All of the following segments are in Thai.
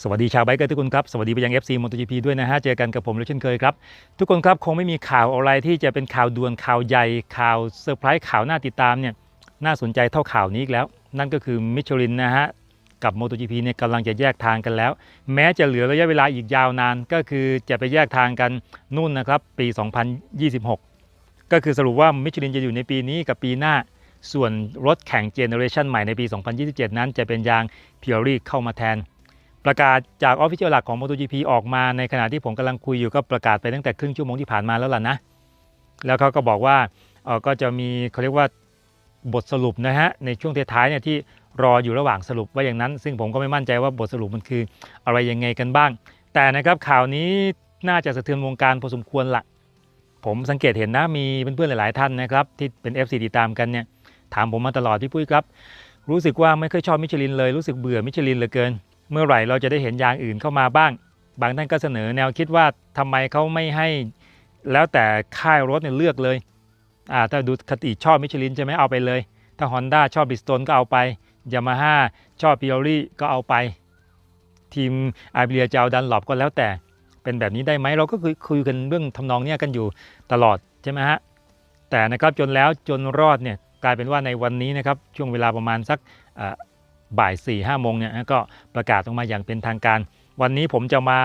สวัสดีชาวไบเกอร์ทุกคนครับ สวัสดีไปยัง FC MotoGP ด้วยนะฮะ เจอกันกับผมเลยเช่นเคยครับ ทุกคนครับคงไม่มีข่าวอะไรที่จะเป็นข่าวด่วนข่าวใหญ่ข่าวเซอร์ไพรส์ข่าวน่าติดตามเนี่ยน่าสนใจเท่าข่าวนี้อีกแล้ว นั่นก็คือมิชลินนะฮะ กับ MotoGP เนี่ยกำลังจะแยกทางกันแล้ว แม้จะเหลือระยะเวลาอีกยาวนานก็คือจะไปแยกทางกันนู่นนะครับปี 2026 ก็คือสรุปว่ามิชลินจะอยู่ในปีนี้กับปีหน้าส่วนรถแข่งเจเนอเรชันใหม่ในปี 2027 นั้นจะเป็นยางพิอรี่เข้ามาแทน ประกาศจากออฟฟิเชียลหลักของ MotoGP ออกมาในขณะที่ผมกำลังคุยอยู่ก็ประกาศไปตั้งแต่ครึ่งชั่วโมงที่ผ่านมาแล้วล่ะนะ แล้วเขาก็บอกว่าเออก็จะมีเขาเรียกว่าบทสรุปนะฮะในช่วงท้ายๆเนี่ยที่รออยู่ระหว่างสรุปว่าอย่างนั้น ซึ่งผมก็ไม่มั่นใจว่าบทสรุปมันคืออะไรยังไงกันบ้าง แต่นะครับข่าวนี้น่าจะสะเทือนวงการพอสมควรละผมสังเกตเห็นนะมีเพื่อนๆหลายๆท่านนะครับที่เป็น FC ติดตามกันเนี่ยถามผมมาตลอดพี่ปุ้ยครับ รู้สึกว่าไม่ค่อยชอบมิชลินเลยรู้สึกเบื่อมิชลินเหลือเกิน เมื่อไหร่เราจะได้เห็นยางอื่นเข้ามาบ้าง บางท่านก็เสนอแนวคิดว่าทำไมเขาไม่ให้แล้วแต่ค่ายรถเนี่ยเลือกเลยอ่าถ้าดูคติชอบมิชลินใช่ไหมเอาไปเลย ถ้า Honda ชอบบิสโตนก็เอาไปยามาฮ่าชอบพิออรี่ก็เอาไป ทีมไอเบียจะเอาดันหลบก็แล้วแต่เป็นแบบนี้ได้ไหมเราก็คุยคุยกันเรื่องทำนองเนี้ยกันอยู่ตลอดใช่ไหมฮะแต่นะครับจนแล้วจนรอดเนี่ยกลายเป็นว่าในวันนี้นะครับช่วงเวลาประมาณสักอ่า บ่าย4ี่ห้าโมงเนี่ยก็ประกาศออกมาอย่างเป็นทางการ วันนี้ผมจะมา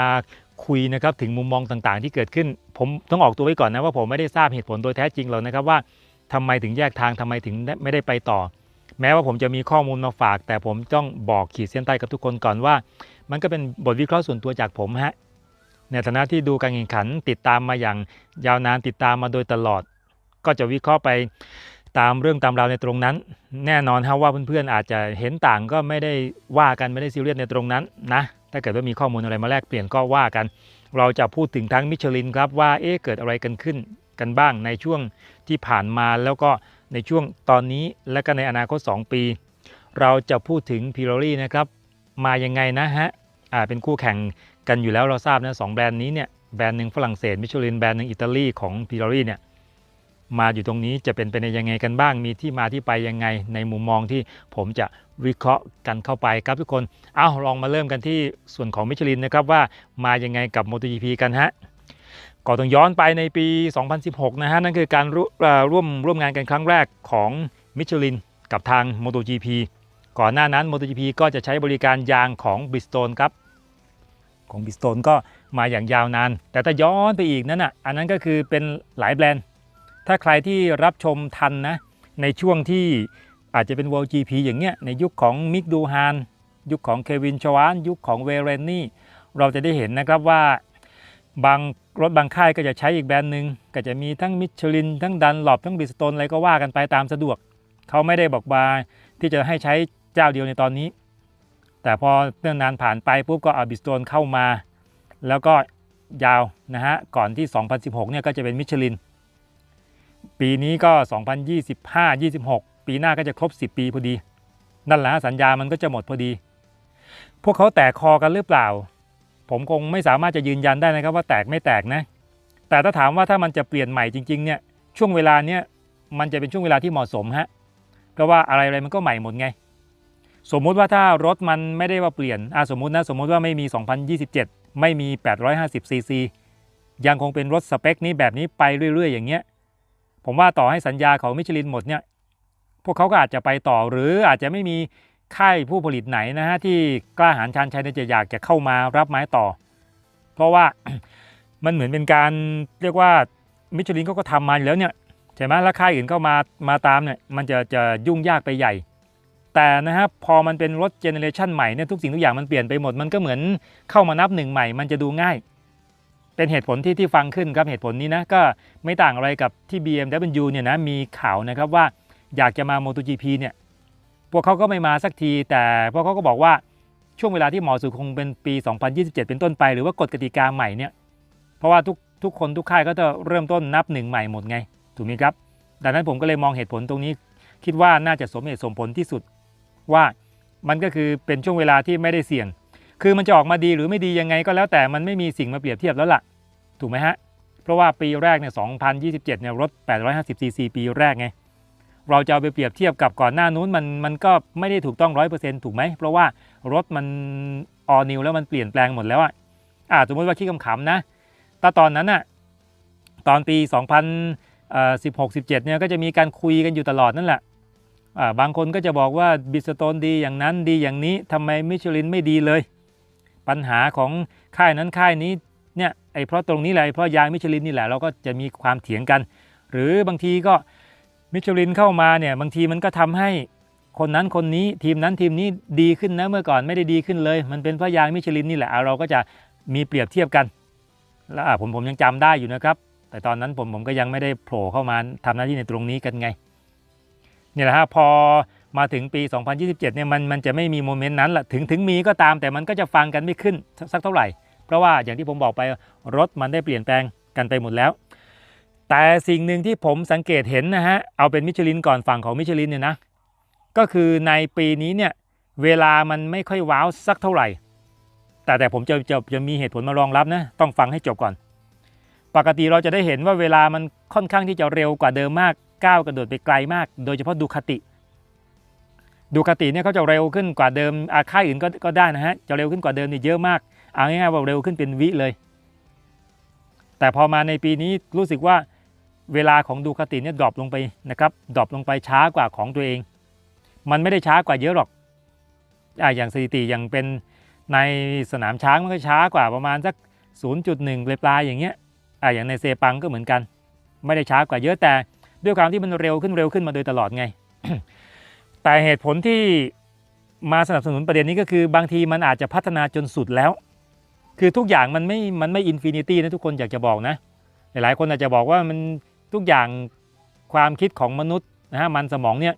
คุยนะครับถึงมุมมองต่างๆ ที่เกิดขึ้น ผมต้องออกตัวไว้ก่อนนะว่าผมไม่ได้ทราบเหตุผลโดยแท้จริงหรอกนะครับว่าทำไมถึงแยกทางทำไมถึงไม่ได้ไปต่อ แม้ว่าผมจะมีข้อมูลมาฝาก แต่ผมต้องบอกขีดเส้นใต้กับทุกคนก่อนว่า มันก็เป็นบทวิเคราะห์ส่วนตัวจากผมฮะในฐานะที่ดูการแข่งขันติดตามมาอย่างยาวนานติดตามมาโดยตลอด ก็จะวิเคราะห์ไป ตามเรื่องตามราวในตรงนั้น แน่นอนครับว่าเพื่อนๆอาจจะเห็นต่างก็ไม่ได้ว่ากันไม่ได้ซีเรียสในตรงนั้นนะถ้าเกิดว่ามีข้อมูลอะไรมาแลกเปลี่ยนก็ว่ากัน เราจะพูดถึงทั้งมิชลินครับว่าเอ๊ะเกิดอะไรกันขึ้นกันบ้างในช่วงที่ผ่านมาแล้วก็ในช่วงตอนนี้และก็ในอนาคต 2 ปี เราจะพูดถึงพิโรลี่นะครับมายังไงนะฮะอ่าเป็นคู่แข่งกันอยู่แล้วเราทราบนะสองแบรนด์นี้เนี่ยแบรนด์หนึ่งฝรั่งเศสมิชลินแบรนด์หนึ่งอิตาลีของพิโรลี่เนี่ย มาอยู่ตรงนี้จะเป็นไปในยังไงกันบ้าง มีที่มาที่ไปยังไง ในมุมมองที่ผมจะวิเคราะห์กันเข้าไปครับทุกคน เอาลองมาเริ่มกันที่ส่วนของมิชลินนะครับว่ามายังไงกับ MotoGP กันฮะก็ต้องย้อนไปในปี 2016 นะฮะ นั่นคือการร่วเอ่อร่วมร่วมงานกันครั้งแรกของมิชลินกับทาง MotoGP ก่อนหน้านั้น MotoGP ก็จะใช้บริการยางของ Bridgestone ครับ ของ Bridgestone ก็มาอย่างยาวนาน แต่ถ้าย้อนไปอีกนั้นอะ อันนั้นก็คือเป็นหลายแบรนด์ ถ้าใครที่รับชมทันนะในช่วงที่อาจจะเป็น World GP อย่างเงี้ยในยุคของมิกดูฮานยุคของเควินชวาน ยุคของเวเรนนี่เราจะได้เห็นนะครับว่าบางรถบางค่ายก็จะใช้อีกแบรนด์หนึ่งก็จะมีทั้งมิชลิน ทั้งดันหลบทั้งบิสโตนอะไรก็ว่ากันไปตามสะดวก เขาไม่ได้บอกมาที่จะให้ใช้เจ้าเดียวในตอนนี้ แต่พอเรื่องนานผ่านไปปุ๊บก็เอาบิสโตนเข้ามา แล้วก็ยาวนะฮะก่อนที่ 2016เนี่ยก็จะเป็นมิชลิน ปีนี้ก็ 2025 26 ปีหน้าก็จะครบ 10 ปีพอดี นั่นแหละสัญญามันก็จะหมดพอดี พวกเขาแตกคอกันหรือเปล่า ผมคงไม่สามารถจะยืนยันได้นะครับว่าแตกไม่แตกนะ แต่ถ้าถามว่าถ้ามันจะเปลี่ยนใหม่จริงๆเนี่ยช่วงเวลาเนี้ยมันจะเป็นช่วงเวลาที่เหมาะสมฮะเพราะว่าอะไรอะไรมันก็ใหม่หมดไง สมมุติว่าถ้ารถมันไม่ได้ว่าเปลี่ยนอะสมมุตินะสมมุติว่าไม่มี 2027 ไม่มี 850ซีซียังคงเป็นรถสเปคนี้แบบนี้ไปเรื่อย ๆ อย่างเงี้ย ผมว่าต่อให้สัญญาของมิชลินหมดเนี่ยพวกเขาก็อาจจะไปต่อหรืออาจจะไม่มีค่ายผู้ผลิตไหนนะฮะที่กล้าหาญชาญชัยในจะอยากจะเข้ามารับไม้ต่อ เพราะว่ามันเหมือนเป็นการเรียกว่ามิชลินเขาก็ทำมาอยู่แล้วเนี่ยใช่ไหมแล้วค่ายอื่นเข้ามามาตามเนี่ยมันจะจะยุ่งยากไปใหญ่ แต่นะฮะพอมันเป็นรถเจเนเรชันใหม่เนี่ยทุกสิ่งทุกอย่างมันเปลี่ยนไปหมดมันก็เหมือนเข้ามานับหนึ่งใหม่ มันจะดูง่าย เป็นเหตุผลที่ที่ฟังขึ้นครับเหตุผลนี้นะก็ไม่ต่างอะไรกับที่ BMW เนี่ยนะมีข่าวนะครับว่าอยากจะมา MotoGP เนี่ยพวกเขาก็ไม่มาสักที แต่พวกเขาก็บอกว่าช่วงเวลาที่เหมาะสุดคงเป็นปี 2027 เป็นต้นไปหรือว่ากฎกติกาใหม่เนี่ยเพราะว่าทุกทุกคนทุกค่ายก็จะเริ่มต้นนับหนึ่งใหม่หมดไง ถูกไหมครับ ดังนั้นผมก็เลยมองเหตุผลตรงนี้ คิดว่าน่าจะสมเหตุสมผลที่สุดว่ามันก็คือเป็นช่วงเวลาที่ไม่ได้เสี่ยง คือมันจะออกมาดีหรือไม่ดียังไงก็แล้วแต่มันไม่มีสิ่งมาเปรียบเทียบแล้วล่ะ ถูกไหมฮะ เพราะว่าปีแรกเนี่ย2027เนี่ยรถ 850 ซีซีปีแรกไง เราจะเอาไปเปรียบเทียบกับก่อนหน้านู้นมันมันก็ไม่ได้ถูกต้อง 100%ถูกไหม เพราะว่ารถมันออนิวแล้วมันเปลี่ยนแปลงหมดแล้วอะอ่าสมมติว่าคิดขำๆนะแต่ตอนนั้นอะตอนปี 2016 17เนี่ยก็จะมีการคุยกันอยู่ตลอดนั่นแหละอ่าบางคนก็จะบอกว่าบิสโตนดีอย่างนั้นดีอย่างนี้ทำไมมิชลินไม่ดีเลย ปัญหาของค่ายนั้นค่ายนี้เนี่ยไอ้เพราะตรงนี้แหละเพราะยางมิชลินนี่แหละเราก็จะมีความเถียงกัน หรือบางทีก็มิชลินเข้ามาเนี่ยบางทีมันก็ทำให้คนนั้นคนนี้ทีมนั้นทีมนี้ดีขึ้นนะเมื่อก่อนไม่ได้ดีขึ้นเลย มันเป็นเพราะยางมิชลินนี่แหละเราก็จะมีเปรียบเทียบกันแล้วอะผมผมยังจำได้อยู่นะครับ แต่ตอนนั้นผมผมก็ยังไม่ได้โผล่เข้ามาทำหน้าที่ในตรงนี้กันไงนี่แหละฮะพอ มาถึงปี 2027เนี่ยมันมันจะไม่มีโมเมนต์นั้นละถึงถึงมีก็ตามแต่มันก็จะฟังกันไม่ขึ้นสักเท่าไหร่ เพราะว่าอย่างที่ผมบอกไปรถมันได้เปลี่ยนแปลงกันไปหมดแล้ว แต่สิ่งหนึ่งที่ผมสังเกตเห็นนะฮะเอาเป็นมิชลินก่อนฝั่งของมิชลินเนี่ยนะก็คือในปีนี้เนี่ยเวลามันไม่ค่อยว้าวสักเท่าไหร่ แต่แต่ผมจะจะจะมีเหตุผลมารองรับนะต้องฟังให้จบก่อน ปกติเราจะได้เห็นว่าเวลามันค่อนข้างที่จะเร็วกว่าเดิมมากก้าวกระโดดไปไกลมาก โดยเฉพาะดูคติ ดูคติเนี่ยเขาจะเร็วขึ้นกว่าเดิมอาค่ายอื่นก็ก็ได้นะฮะจะเร็วขึ้นกว่าเดิมนี่เยอะมากเอาง่ายๆว่าเร็วขึ้นเป็นวิเลย แต่พอมาในปีนี้รู้สึกว่าเวลาของดูคติเนี่ยดรอปลงไปนะครับดรอปลงไปช้ากว่าของตัวเอง มันไม่ได้ช้ากว่าเยอะหรอกอ่าอย่างสถิติอย่างเป็นในสนามช้างมันก็ช้ากว่าประมาณสัก 0.1ปลายอย่างเงี้ยอ่าอย่างในเซปังก็เหมือนกัน ไม่ได้ช้ากว่าเยอะแต่ด้วยความที่มันเร็วขึ้นเร็วขึ้นมาโดยตลอดไง แต่เหตุผลที่มาสนับสนุนประเด็นนี้ก็คือบางทีมันอาจจะพัฒนาจนสุดแล้ว คือทุกอย่างมันไม่ มันไม่อินฟินิตี้นะทุกคนอยากจะบอกนะ หลายคนอาจจะบอกว่ามันทุกอย่างความคิดของมนุษย์นะฮะมันสมองเนี่ย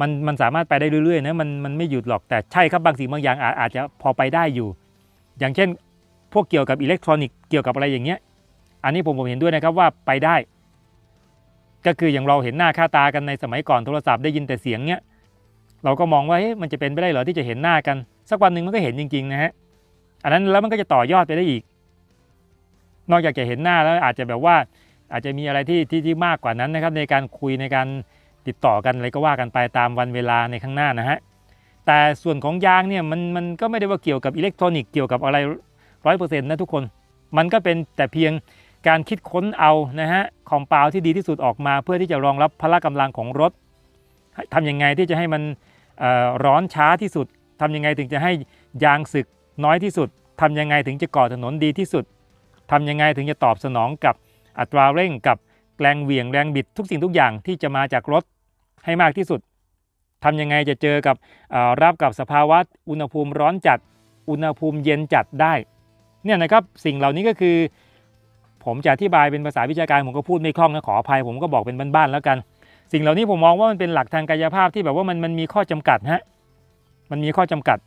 มันมันสามารถไปได้เรื่อยๆนะมันมันไม่หยุดหรอกแต่ใช่ครับบางสิ่งบางอย่างอาจอาจจะพอไปได้อยู่ อย่างเช่น พวกเกี่ยวกับอิเล็กทรอนิกส์เกี่ยวกับอะไรอย่างเงี้ยอันนี้ผมผมเห็นด้วยนะครับว่าไปได้ ก็คืออย่างเราเห็นหน้าค่าตากันในสมัยก่อนโทรศัพท์ได้ยินแต่เสียงเนี้ยเราก็มองว่าเฮ้ยมันจะเป็นไปได้เหรอที่จะเห็นหน้ากัน สักวันหนึ่งมันก็เห็นจริงๆนะฮะอันนั้นแล้วมันก็จะต่อยอดไปได้อีก นอกจากจะเห็นหน้าแล้วอาจจะแบบว่าอาจจะมีอะไรที่ที่ที่มากกว่านั้นนะครับ ในการคุยในการติดต่อกันอะไรก็ว่ากันไปตามวันเวลาในข้างหน้านะฮะแต่ส่วนของยางเนี่ยมันมันก็ไม่ได้ว่าเกี่ยวกับอิเล็กทรอนิกส์เกี่ยวกับอะไรร้อยเปอร์เซ็นต์นะทุกคน มันก็เป็นแต่เพียง การคิดค้นเอานะฮะคอมเปล่าที่ดีที่สุดออกมา เพื่อที่จะรองรับพละกำลังของรถทำยังไงที่จะให้มันร้อนช้าที่สุดทำยังไงถึงจะให้ยางสึกน้อยที่สุดทำยังไงถึงจะก่อถนนดีที่สุดทำยังไงถึงจะตอบสนองกับอัตราเร่งกับแรงเหวี่ยงแรงบิดทุกสิ่งทุกอย่างที่จะมาจากรถให้มากที่สุดทำยังไงจะเจอกับรับกับสภาวะอุณหภูมิร้อนจัด อุณหภูมิเย็นจัดได้ เนี่ยนะครับสิ่งเหล่านี้ก็คือ ผมจะอธิบายเป็นภาษาวิชาการผมก็พูดไม่คล่องนะขออภัยผมก็บอกเป็นบ้านๆแล้วกัน สิ่งเหล่านี้ผมมองว่ามันเป็นหลักทางกายภาพที่แบบว่ามันมันมีข้อจำกัดฮะมันมีข้อจำกัด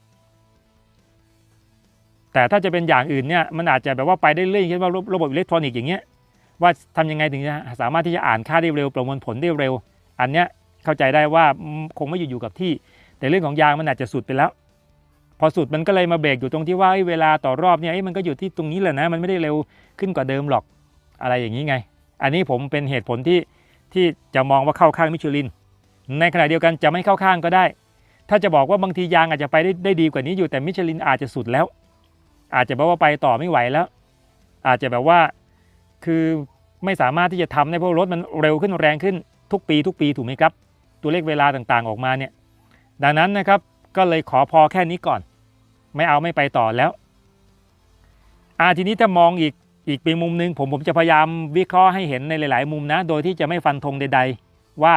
แต่ถ้าจะเป็นอย่างอื่นเนี่ยมันอาจจะแบบว่าไปได้เรื่อยเช่นว่าระบบอิเล็กทรอนิกส์อย่างเงี้ยว่าทำยังไงถึงจะสามารถที่จะอ่านค่าได้เร็ว ประมวลผลได้เร็ว อันเนี้ยเข้าใจได้ว่าคงไม่อยู่อยู่กับที่ แต่เรื่องของยางมันอาจจะสุดไปแล้ว พอสุดมันก็เลยมาเบรกอยู่ตรงที่ว่าเวลาต่อรอบเนี่ยมันก็อยู่ที่ตรงนี้แหละนะ มันไม่ได้เร็วขึ้นกว่าเดิมหรอกอะไรอย่างนี้ไง อันนี้ผมเป็นเหตุผลที่ที่จะมองว่าเข้าข้างมิชลิน ในขณะเดียวกันจะไม่เข้าข้างก็ได้ ถ้าจะบอกว่าบางทียางอาจจะไปได้ไดดีกว่านี้อยู่แต่มิชลินอาจจะสุดแล้ว อาจจะแบบว่าไปต่อไม่ไหวแล้ว อาจจะแบบว่าคือไม่สามารถที่จะทำได้เพราะรถมันเร็วขึ้นแรงขึ้นทุกปีทุกปีถูกไหมครับ ตัวเลขเวลาต่างๆออกมาเนี่ยดังนั้นนะครับก็เลยขอพอแค่นี้ก่อน ไม่เอาไม่ไปต่อแล้วอาทีนี้ถ้ามองอีกอีกเป็นมุมหนึ่งผมผมจะพยายามวิเคราะห์ให้เห็นในหลาย ๆ มุมนะ โดยที่จะไม่ฟันธงใด ๆ ว่า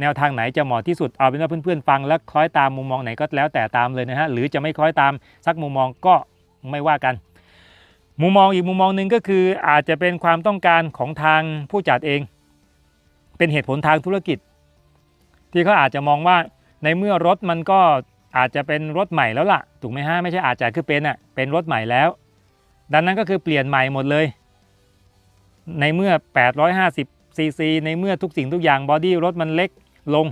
แนวทางไหนจะเหมาะที่สุดเอาเป็นว่าเพื่อน ๆ ฟังแล้วคล้อยตามมุมมองไหนก็แล้วแต่ตามเลยนะฮะหรือจะไม่คล้อยตามสักมุมมองก็ไม่ว่ากัน มุมมองอีกมุมมองหนึ่งก็คืออาจจะเป็นความต้องการของทางผู้จัดเอง เป็นเหตุผลทางธุรกิจ ที่เขาอาจจะมองว่าในเมื่อรถมันก็ อาจจะเป็นรถใหม่แล้วล่ะถูกไหมฮะไม่ใช่อาจจะคือเป็นอะเป็นรถใหม่แล้ว ดังนั้นก็คือเปลี่ยนใหม่หมดเลย ในเมื่อ 850ซีซีในเมื่อทุกสิ่งทุกอย่างบอดี้รถมันเล็กลง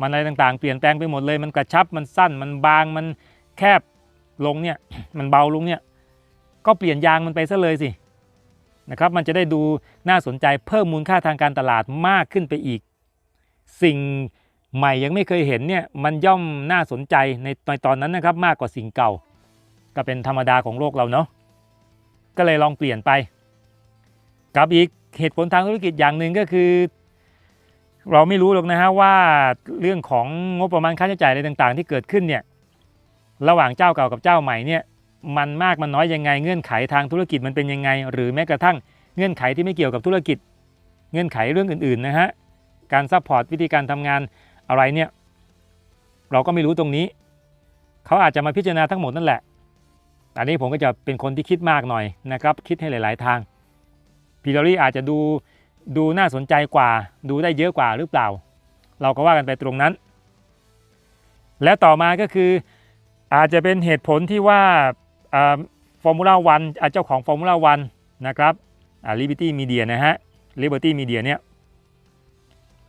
มันอะไรต่างๆ เปลี่ยนแปลงไปหมดเลย มันกระชับมันสั้นมันบางมันแคบลงเนี่ยมันเบาลงเนี่ยก็เปลี่ยนยางมันไปซะเลยสินะครับมันจะได้ดูน่าสนใจเพิ่มมูลค่าทางการตลาดมากขึ้นไปอีก สิ่ง ใหม่ยังไม่เคยเห็นเนี่ยมันย่อมน่าสนใจในในตอนนั้นนะครับมากกว่าสิ่งเก่า ก็เป็นธรรมดาของโลกเราเนาะก็เลยลองเปลี่ยนไป กับอีกเหตุผลทางธุรกิจอย่างหนึ่งก็คือ เราไม่รู้หรอกนะฮะว่าเรื่องของงบประมาณค่าใช้จ่ายอะไรต่างๆ ที่เกิดขึ้นเนี่ยระหว่างเจ้าเก่ากับเจ้าใหม่เนี่ยมันมากมันน้อยยังไงเงื่อนไขทางธุรกิจมันเป็นยังไง หรือแม้กระทั่งเงื่อนไขที่ไม่เกี่ยวกับธุรกิจ เงื่อนไขเรื่องอื่นๆนะฮะการซัพพอร์ตวิธีการทำงาน อะไรเนี่ย เราก็ไม่รู้ตรงนี้ เขาอาจจะมาพิจารณาทั้งหมดนั่นแหละ อันนี้ผมก็จะเป็นคนที่คิดมากหน่อยนะครับ คิดให้หลาย ๆ ทางพิลอรี่อาจจะดูดูน่าสนใจกว่า ดูได้เยอะกว่าหรือเปล่า เราก็ว่ากันไปตรงนั้น และต่อมาก็คืออาจจะเป็นเหตุผลที่ว่าฟอร์มูล่าวันเจ้าของฟอร์มูล่าวันนะครับลิเบอร์ตี้มีเดียนะฮะลิเบอร์ตี้มีเดียเนี่ย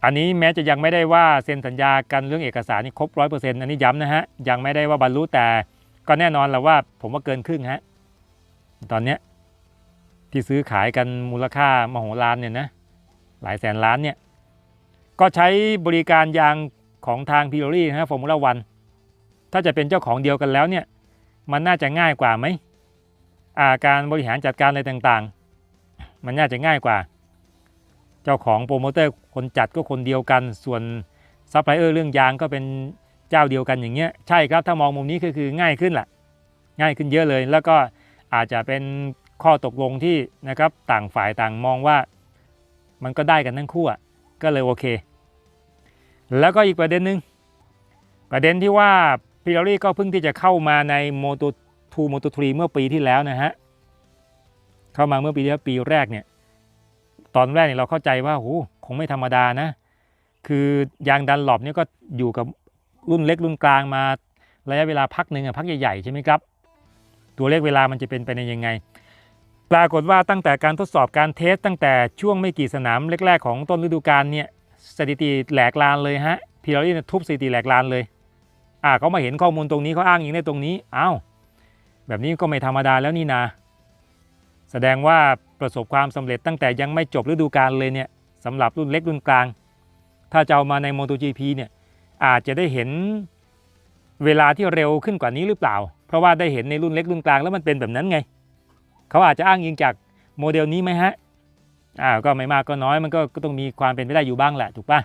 อันนี้แม้จะยังไม่ได้ว่าเซ็นสัญญากันเรื่องเอกสารนี่ครบร้อยเปอร์เซ็นต์อันนี้ย้ำนะฮะยังไม่ได้ว่าบรรลุแต่ก็แน่นอนและว่าผมว่าเกินครึ่งฮะตอนเนี้ยที่ซื้อขายกันมูลค่ามโหฬารเนี่ยนะหลายแสนล้านเนี่ยก็ใช้บริการยางของทางพิโรลี่นะฮะฟอร์มูล่าวันถ้าจะเป็นเจ้าของเดียวกันแล้วเนี่ยมันน่าจะง่ายกว่าไหมอาการบริหารจัดการอะไรต่างๆ มันน่าจะง่ายกว่า เจ้าของโปรโมเตอร์ คนจัดก็คนเดียวกัน ส่วนซัพพลายเออร์เรื่องยางก็เป็นเจ้าเดียวกันอย่างเงี้ยใช่ครับถ้ามองมุมนี้ก็คือง่ายขึ้นแหละง่ายขึ้นเยอะเลย แล้วก็อาจจะเป็นข้อตกลงที่นะครับต่างฝ่ายต่างมองว่ามันก็ได้กันทั้งคู่ก็เลยโอเค แล้วก็อีกประเด็นหนึ่งประเด็นที่ว่าพิลอรี่ก็เพิ่งที่จะเข้ามาใน Moto 2 Moto 3เมื่อปีที่แล้วนะฮะเข้ามาเมื่อปีที่แล้วปีแรกเนี่ย ตอนแรกเนี่ยเราเข้าใจว่าโหคงไม่ธรรมดานะ คือยางดันหลบเนี่ยก็อยู่กับรุ่นเล็กรุ่นกลางมาระยะเวลาพักหนึ่งอะพักใหญ่ๆใช่ไหมครับ ตัวเลขเวลามันจะเป็นไปในยังไง ปรากฏว่าตั้งแต่การทดสอบการเทสตั้งแต่ช่วงไม่กี่สนามแรกๆของต้นฤดูกาลเนี่ยสถิติแหลกลานเลยฮะพิลอรี่ทุบสถิติแหลกลานเลยอ่าเขามาเห็นข้อมูลตรงนี้เขาอ้างอิงในตรงนี้อ้าวแบบนี้ก็ไม่ธรรมดาแล้วนี่นา แสดงว่า ประสบความสำเร็จตั้งแต่ยังไม่จบฤดูกาลเลยเนี่ยสำหรับรุ่นเล็กรุ่นกลาง ถ้าจะเอามาใน MotoGP เนี่ยอาจจะได้เห็นเวลาที่เร็วขึ้นกว่านี้หรือเปล่า เพราะว่าได้เห็นในรุ่นเล็กรุ่นกลางแล้วมันเป็นแบบนั้นไง เขาอาจจะอ้างอิงจากโมเดลนี้ไหมฮะอ่าก็ไม่มากก็น้อยมันก็ก็ต้องมีความเป็นไปได้อยู่บ้างแหละถูกปะ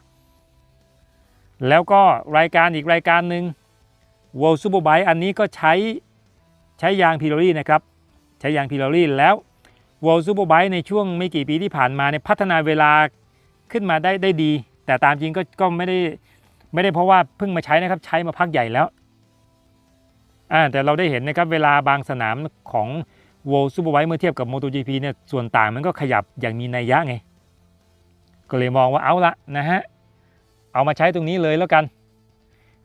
แล้วก็รายการอีกรายการหนึ่ง World Superbike อันนี้ก็ใช้ใช้ยางพิลอรี่นะครับ ใช้ยางพิลอรี่แล้ว World Superbike ในช่วงไม่กี่ปีที่ผ่านมาเนี่ยพัฒนาเวลาขึ้นมาได้ได้ดี แต่ตามจริงก็ก็ไม่ได้ไม่ได้เพราะว่าเพิ่งมาใช้นะครับใช้มาพักใหญ่แล้วอ่าแต่เราได้เห็นนะครับเวลาบางสนามของ World Superbike เมื่อเทียบกับ MotoGP เนี่ยส่วนต่างมันก็ขยับอย่างมีนัยยะไง ก็เลยมองว่าเอาละนะฮะเอามาใช้ตรงนี้เลยแล้วกัน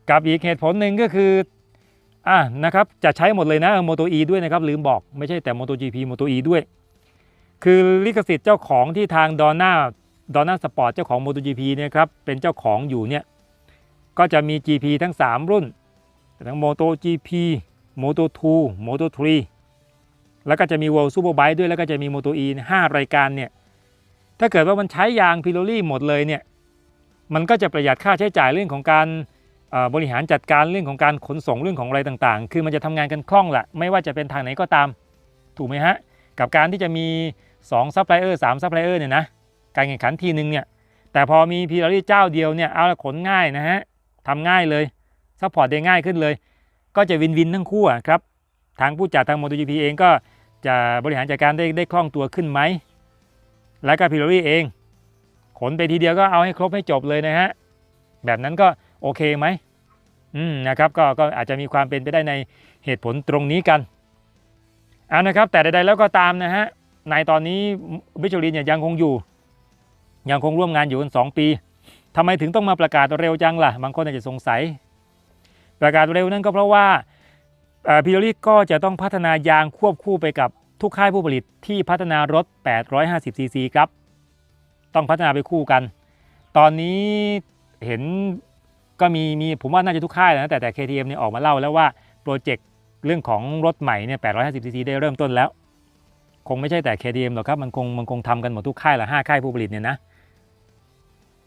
กับอีกเหตุผลหนึ่งก็คืออ่านะครับจะใช้หมดเลยนะ Moto E ด้วยนะครับลืมบอกไม่ใช่แต่ MotoGP Moto E ด้วย คือลิขสิทธิ์เจ้าของที่ทางดอนน่าดอนน่าสปอร์ตเจ้าของ MotoGP เนี่ยครับเป็นเจ้าของอยู่เนี่ยก็จะมี GP ทั้ง 3 รุ่น ทั้ง MotoGP Moto 2 Moto 3แล้วก็จะมี World Superbike ด้วยแล้วก็จะมี Moto E 5รายการเนี่ยถ้าเกิดว่ามันใช้ยางพิโรลี่หมดเลยเนี่ยมันก็จะประหยัดค่าใช้จ่ายเรื่องของการบริหารจัดการเรื่องของการขนส่งเรื่องของอะไรต่างๆ คือมันจะทำงานกันคล่องแหละไม่ว่าจะเป็นทางไหนก็ตาม ถูกไหมฮะ กับการที่จะมี 2ซัพพลายเออร์สามซัพพลายเออร์เนี่ยนะการแข่งขันทีนึงเนี่ยแต่พอมีพีอารีเจ้าเดียวเนี่ยเอาละขนง่ายนะฮะทำง่ายเลยซัพพอร์ตได้ง่ายขึ้นเลย ก็จะวินวินทั้งคู่ครับทางผู้จัดทาง MotoGP เองก็จะบริหารจัดการได้ได้คล่องตัวขึ้นไหม และก็พีอารีเอง ขนไปทีเดียวก็เอาให้ครบให้จบเลยนะฮะแบบนั้นก็โอเคไหมอืมนะครับก็ก็อาจจะมีความเป็นไปได้ในเหตุผลตรงนี้กันเอานะครับแต่ใดๆแล้วก็ตามนะฮะ ในตอนนี้มิชลินเนี่ยยังคงอยู่ ยังคงร่วมงานอยู่กัน2ปีทำไมถึงต้องมาประกาศเร็วจังล่ะ บางคนอาจจะสงสัย ประกาศเร็วนั่นก็เพราะว่าพิโรลีก็จะต้องพัฒนายางควบคู่ไปกับทุกค่ายผู้ผลิตที่พัฒนารถ 850 ซีซีครับ ต้องพัฒนาไปคู่กัน ตอนนี้เห็นก็มีมีผมว่าน่าจะทุกค่ายนะแต่แต่ KTM เนี่ยออกมาเล่าแล้วว่าโปรเจกต์เรื่องของรถใหม่เนี่ย 850cc ได้เริ่มต้นแล้ว คงไม่ใช่แต่ KTM หรอกครับ มันคงมันคงทำกันหมดทุกค่ายละห้าค่ายผู้ผลิตเนี่ยนะ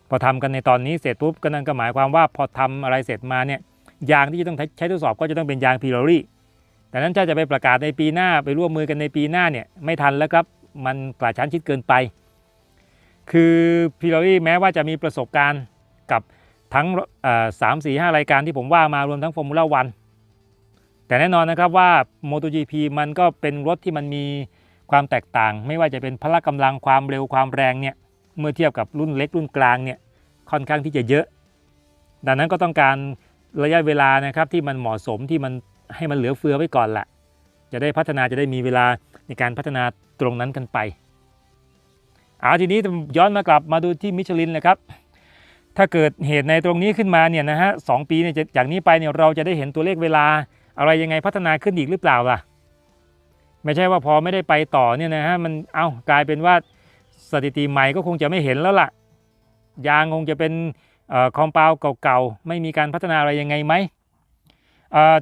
พอทำกันในตอนนี้เสร็จปุ๊บก็นั่นก็หมายความว่าพอทำอะไรเสร็จมาเนี่ยยางที่จะต้องใช้ทดสอบก็จะต้องเป็นยางพิโรลี่แต่นั้นถ้าจะไปประกาศในปีหน้าไปร่วมมือกันในปีหน้าเนี่ยไม่ทันแล้วครับมันกระชั้นชิดเกินไป คือพิลอรี่แม้ว่าจะมีประสบการณ์กับทั้งสามสี่ห้ารายการที่ผมว่ามารวมทั้งฟอร์มูล่าวันแต่แน่นอนนะครับว่า MotoGP มันก็เป็นรถที่มันมี ความแตกต่างไม่ว่าจะเป็นพละกำลังความเร็วความแรงเนี่ยเมื่อเทียบกับรุ่นเล็กรุ่นกลางเนี่ยค่อนข้างที่จะเยอะ ดังนั้นก็ต้องการระยะเวลานะครับที่มันเหมาะสมที่มันให้มันเหลือเฟือไว้ก่อนละจะได้พัฒนาจะได้มีเวลาในการพัฒนาตรงนั้นกันไปเอาทีนี้ย้อนมากลับมาดูที่มิชลินเลยครับ ถ้าเกิดเหตุในตรงนี้ขึ้นมาเนี่ยนะฮะสปีเนี่ยจากนี้ไปเนี่ยเราจะได้เห็นตัวเลขเวลาอะไรยังไงพัฒนาขึ้นอีกหรือเปล่าล่ะ ไม่ใช่ว่าพอไม่ได้ไปต่อเนี่ยนะฮะมันเอากลายเป็นว่าสถิติใหม่ก็คงจะไม่เห็นแล้วล่ะ ยางคงจะเป็นคอมเปลเก่าๆ ไม่มีการพัฒนาอะไรยังไงไหม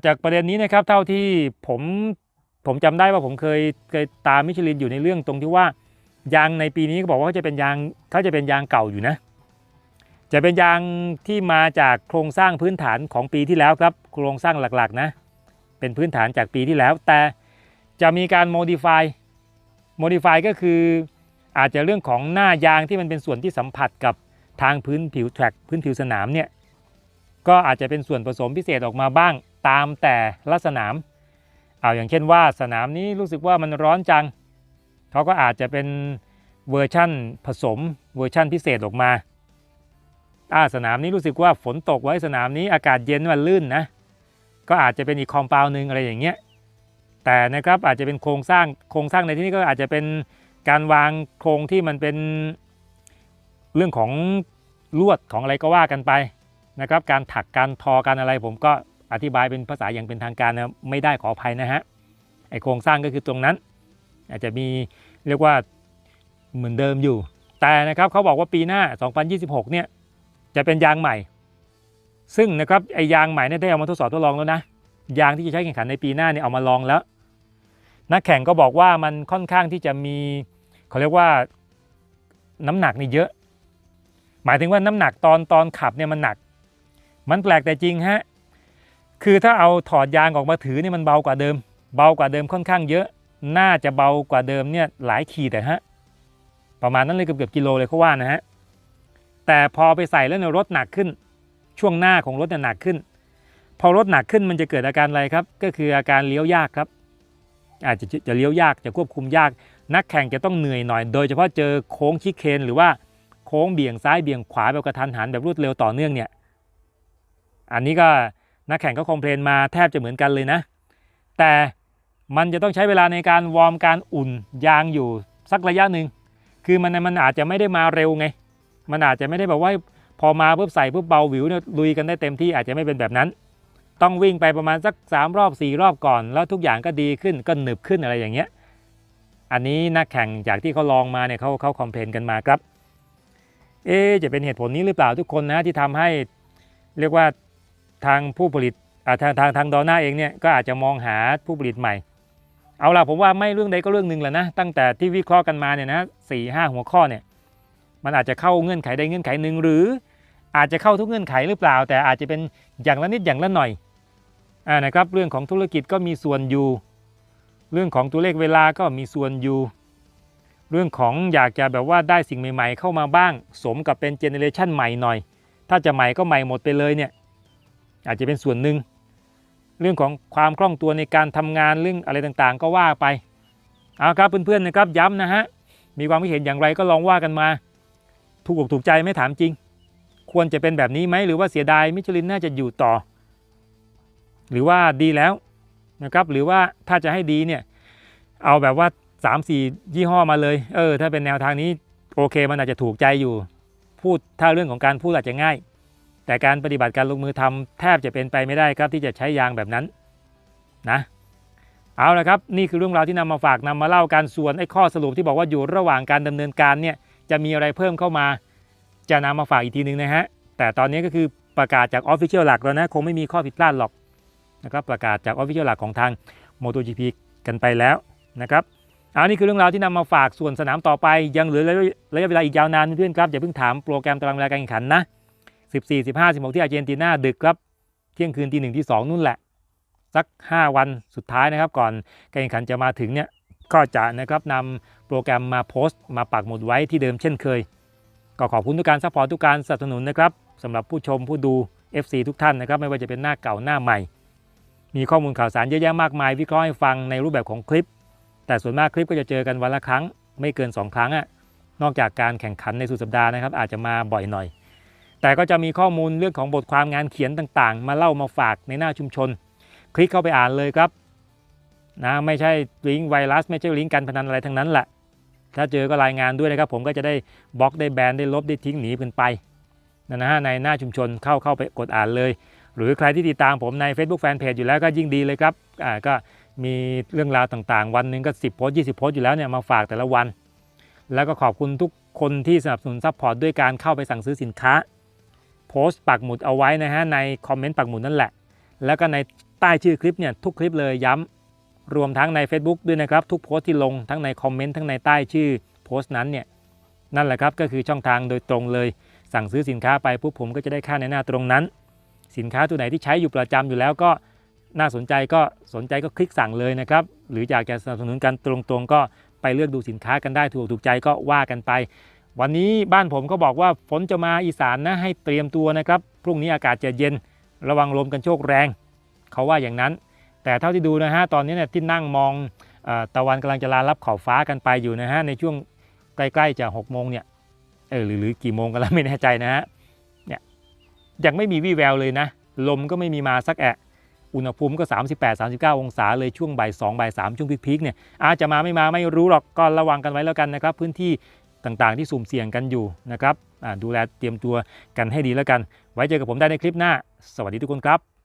จากประเด็นนี้นะครับเท่าที่ผมผมจำได้ว่าผมเคยเคยตามมิชลินอยู่ในเรื่องตรงที่ว่ายางในปีนี้ก็บอกว่าเขาจะเป็นยางเขาจะเป็นยางเก่าอยู่นะ จะเป็นยางที่มาจากโครงสร้างพื้นฐานของปีที่แล้วครับ โครงสร้างหลักๆนะ เป็นพื้นฐานจากปีที่แล้ว แต่ จะมีการโมดิฟายโมดิฟายก็คืออาจจะเรื่องของหน้ายางที่มันเป็นส่วนที่สัมผัสกับทางพื้นผิวแทร็กพื้นผิวสนามเนี่ยก็อาจจะเป็นส่วนผสมพิเศษออกมาบ้างตามแต่ละสนามเอาอย่างเช่นว่าสนามนี้รู้สึกว่ามันร้อนจัง เขาก็อาจจะเป็นเวอร์ชั่นผสมเวอร์ชั่นพิเศษออกมาอ่าสนามนี้รู้สึกว่าฝนตกไว้สนามนี้อากาศเย็นมันลื่นนะ ก็อาจจะเป็นอีกคอมเปาหนึ่งอะไรอย่างเงี้ย แต่นะครับอาจจะเป็นโครงสร้างโครงสร้างในที่นี้ก็อาจจะเป็นการวางโครงที่มันเป็นเรื่องของลวดของอะไรก็ว่ากันไปนะครับการถักการทอการอะไรผมก็อธิบายเป็นภาษาอย่างเป็นทางการนะไม่ได้ขออภัยนะฮะไอโครงสร้างก็คือตรงนั้น อาจจะมีเรียกว่าเหมือนเดิมอยู่ แต่นะครับเขาบอกว่าปีหน้า 2026 เนี่ยจะเป็นยางใหม่ ซึ่งนะครับไอยางใหม่เนี่ยได้เอามาทดสอบทดลองแล้วนะยางที่จะใช้แข่งขันในปีหน้าเนี่ยเอามาลองแล้ว นักแข่งก็บอกว่ามันค่อนข้างที่จะมีเขาเรียกว่าน้ำหนักนี่เยอะ หมายถึงว่าน้ำหนักตอนตอนขับเนี่ยมันหนัก มันแปลกแต่จริงฮะคือถ้าเอาถอดยางออกมาถือนี่มันเบากว่าเดิม เบากว่าเดิมค่อนข้างเยอะ น่าจะเบากว่าเดิมเนี่ยหลายขีดแต่ฮะประมาณนั้นเลยเกือบเกือบกิโลเลยเขาว่านะฮะแต่พอไปใส่แล้วเนี่ยรถหนักขึ้น ช่วงหน้าของรถเนี่ยหนักขึ้น พอรถหนักขึ้นมันจะเกิดอาการอะไรครับ ก็คืออาการเลี้ยวยากครับ อาจจะจะเลี้ยวยากจะควบคุมยาก นักแข่งจะต้องเหนื่อยหน่อย โดยเฉพาะเจอโค้งชิคเคนหรือว่าโค้งเบี่ยงซ้ายเบี่ยงขวาแบบกระทันหันแบบรวดเร็วต่อเนื่องเนี่ยอันนี้ก็นักแข่งก็คอมเพลนมาแทบจะเหมือนกันเลยนะ แต่มันจะต้องใช้เวลาในการวอร์มการอุ่นยางอยู่สักระยะหนึ่งคือมันมันอาจจะไม่ได้มาเร็วไง มันอาจจะไม่ได้แบบว่าพอมาปุ๊บใส่ปุ๊บเบาหวิวเนี่ยลุยกันได้เต็มที่อาจจะไม่เป็นแบบนั้น ต้องวิ่งไปประมาณสัก 3 รอบ 4 รอบก่อน แล้วทุกอย่างก็ดีขึ้นก็หนึบขึ้นอะไรอย่างเงี้ยอันนี้นักแข่งจากที่เขาลองมาเนี่ยเขาเขาคอมเพลนกันมาครับ เอ๊จะเป็นเหตุผลนี้หรือเปล่าทุกคนนะที่ทำให้เรียกว่าทางผู้ผลิตทางทางทางดอน่าเองเนี่ยก็อาจจะมองหาผู้ผลิตใหม่ เอาล่ะผมว่าไม่เรื่องใดก็เรื่องหนึ่งแหละนะตั้งแต่ที่วิเคราะห์กันมาเนี่ยนะสี่ห้าหัวข้อเนี่ยมันอาจจะเข้าเงื่อนไขใดเงื่อนไขหนึ่งหรือ อาจจะเข้าทุกเงื่อนไขหรือเปล่า แต่อาจจะเป็นอย่างละนิดอย่างละหน่อย นะครับเรื่องของธุรกิจก็มีส่วนอยู่ เรื่องของตัวเลขเวลาก็มีส่วนอยู่ เรื่องของอยากจะแบบว่าได้สิ่งใหม่ ๆ เข้ามาบ้าง สมกับเป็นเจเนเรชันใหม่หน่อย ถ้าจะใหม่ก็ใหม่หมดไปเลยเนี่ยอาจจะเป็นส่วนหนึ่ง เรื่องของความคล่องตัวในการทำงานเรื่องอะไรต่างๆ ก็ว่าไปเอาครับเพื่อนๆนะครับย้ำนะฮะมีความคิดเห็นอย่างไรก็ลองว่ากันมา ถูกอกถูกใจไม่ถามจริง ควรจะเป็นแบบนี้ไหมหรือว่าเสียดายมิชลินน่าจะอยู่ต่อ หรือว่าดีแล้วนะครับหรือว่าถ้าจะให้ดีเนี่ยเอาแบบว่า 3-4 ยี่ห้อมาเลยเออถ้าเป็นแนวทางนี้โอเคมันอาจจะถูกใจอยู่ พูดถ้าเรื่องของการพูดอาจจะง่าย แต่การปฏิบัติการลงมือทำแทบจะเป็นไปไม่ได้ครับที่จะใช้ยางแบบนั้นนะเอาละครับนี่คือเรื่องราวที่นำมาฝากนำมาเล่าการส่วนไอ้ข้อสรุปที่บอกว่าอยู่ระหว่างการดำเนินการเนี่ยจะมีอะไรเพิ่มเข้ามา จะนำมาฝากอีกทีนึงนะฮะแต่ตอนนี้ก็คือประกาศจากออฟฟิเชียลหลักแล้วนะคงไม่มีข้อผิดพลาดหรอก นะครับประกาศจากออฟฟิเชียลหลักของทาง MotoGP กันไปแล้วนะครับอันนี้คือเรื่องราวที่นำมาฝากส่วนสนามต่อไป ยังเหลือระยะเวลาอีกยาวนานเพื่อนครับอย่าเพิ่งถามโปรแกรมตารางเวลาการแข่งขันนะ14 15 16 ที่อาร์เจนตินาดึกครับ เที่ยงคืนตีหนึ่งที่2นู่นแหละ สัก 5 วันสุดท้ายนะครับก่อนการแข่งขันจะมาถึงเนี่ยก็จะนะครับนำโปรแกรมมาโพสต์ มาปักหมุดไว้ที่เดิมเช่นเคย ก็ขอบคุณทุกการซัพพอร์ตทุกการสนับสนุนนะครับสำหรับผู้ชมผู้ดู FC ทุกท่านนะครับไม่ว่าจะเป็นหน้าเก่าหน้าใหม่ มีข้อมูลข่าวสารเยอะแยะมากมาย วิเคราะห์ให้ฟังในรูปแบบของคลิป แต่ส่วนมากคลิปก็จะเจอกันวันละครั้ง ไม่เกิน 2 ครั้งอะนอกจากการแข่งขันในสุดสัปดาห์นะครับอาจจะมาบ่อยหน่อย แต่ก็จะมีข้อมูลเรื่องของบทความงานเขียนต่างๆ มาเล่ามาฝากในหน้าชุมชน คลิกเข้าไปอ่านเลยครับนะไม่ใช่ลิงก์ไวรัส ไม่ใช่ลิงก์การพนันอะไรทั้งนั้นแหละถ้าเจอก็รายงานด้วยนะครับ ผมก็จะได้บล็อกได้แบนได้ลบได้ทิ้งหนีกันไปนะฮะในหน้าชุมชนเข้าเข้าไปกดอ่านเลย หรือใครที่ติดตามผมใน Facebook Fanpage อยู่แล้วก็ยิ่งดีเลยครับอ่าก็มีเรื่องราวต่างๆ วันหนึ่งก็ 10 โพสต์20 โพสต์อยู่แล้วเนี่ยมาฝากแต่ละวัน แล้วก็ขอบคุณทุกคนที่สนับสนุนซัพพอร์ตด้วยการเข้าไปสั่งซื้อสินค้า โพสต์ปักหมุดเอาไว้นะฮะในคอมเมนต์ปักหมุดนั่นแหละ แล้วก็ในใต้ชื่อคลิปเนี่ยทุกคลิปเลยย้ำรวมทั้งใน Facebook ด้วยนะครับทุกโพสต์ที่ลงทั้งในคอมเมนต์ทั้งในใต้ชื่อโพสต์นั้นเนี่ยนั่นแหละครับก็คือช่องทางโดยตรงเลย สั่งซื้อสินค้าไปปุ๊บผมก็จะได้ค่าในหน้าตรงนั้น สินค้าตัวไหนที่ใช้อยู่ประจำอยู่แล้วก็น่าสนใจก็สนใจก็คลิกสั่งเลยนะครับ หรืออยากจะสนับสนุนกันตรงๆ ก็ไปเลือกดูสินค้ากันได้ถูกถูกใจก็ว่ากันไป วันนี้บ้านผมก็บอกว่าฝนจะมาอีสานนะให้เตรียมตัวนะครับพรุ่งนี้อากาศจะเย็น ระวังลมกันโชคแรง เขาว่าอย่างนั้น แต่เท่าที่ดูนะฮะตอนนี้เนี่ยที่นั่งมองตะวันกำลังจะลารับขอบฟ้ากันไปอยู่นะฮะในช่วงใกล้ๆจะ6โมงเนี่ยเออหรือหรือกี่โมงกันแล้วไม่แน่ใจนะฮะ ยังไม่มีวี่แววเลยนะ ลมก็ไม่มีมาสักแอะ อุณหภูมิก็ 38-39 องศาเลยช่วงบ่าย2บ่าย3ช่วงพีคๆเนี่ยอาจจะมาไม่มาไม่รู้หรอกก็ระวังกันไว้แล้วกันนะครับ พื้นที่ต่างๆ ที่สุ่มเสี่ยงกันอยู่นะครับดูแลเตรียมตัวกันให้ดีแล้วกัน ไว้เจอกับผมได้ในคลิปหน้า สวัสดีทุกคนครับ